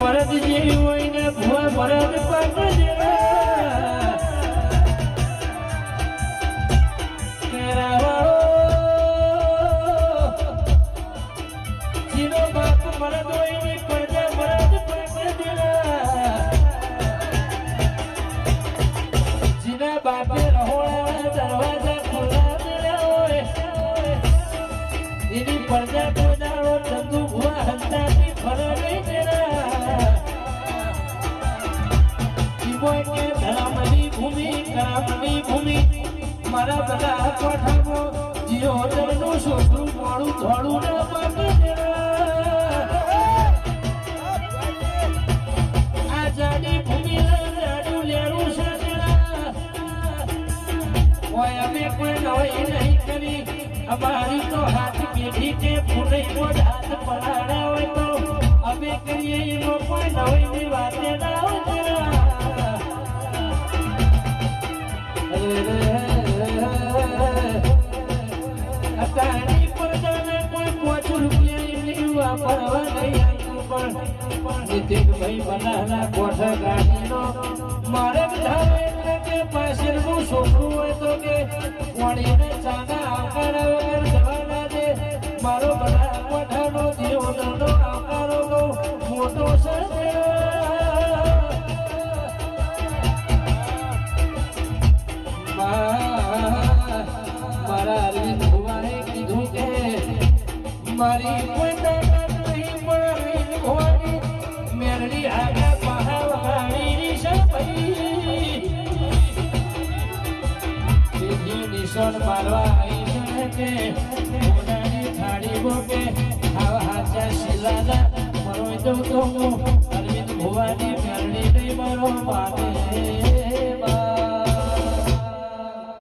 ભરત જેવી હોય ને ભુવા ભરત ને દરવાજા ખુલ્લા હોય. એની પ્રજા કરામની ભૂમિ, મારા બધા પઠાવો જીઓ દરનું છોકરું મોડું ધોળું ના પાકે ભૂમિ જાડું લેરું છે તેરા અમે કોઈ નવાઈ નહીં કરી, અમારી તો હાથ પેઢી કે ફૂટઈ મોઢ હાથ પડાડ્યા મારે ધાવે એટલે કે પાછળનું છોકરું હોય તો કે વળીને ચાના ના દે મારો બધા કોઠાનો જીવનનો આવકારોનો મોટો છે કીધું કે મારી કોઈ નિશાન મારવા આવી છે. કે મોઢાની થાળી બોકે, આવા હાચા શિલાના મરોઈ દઉં તો હું. અરવિંદ ભુવાની મેરડી નહીં મારો માને.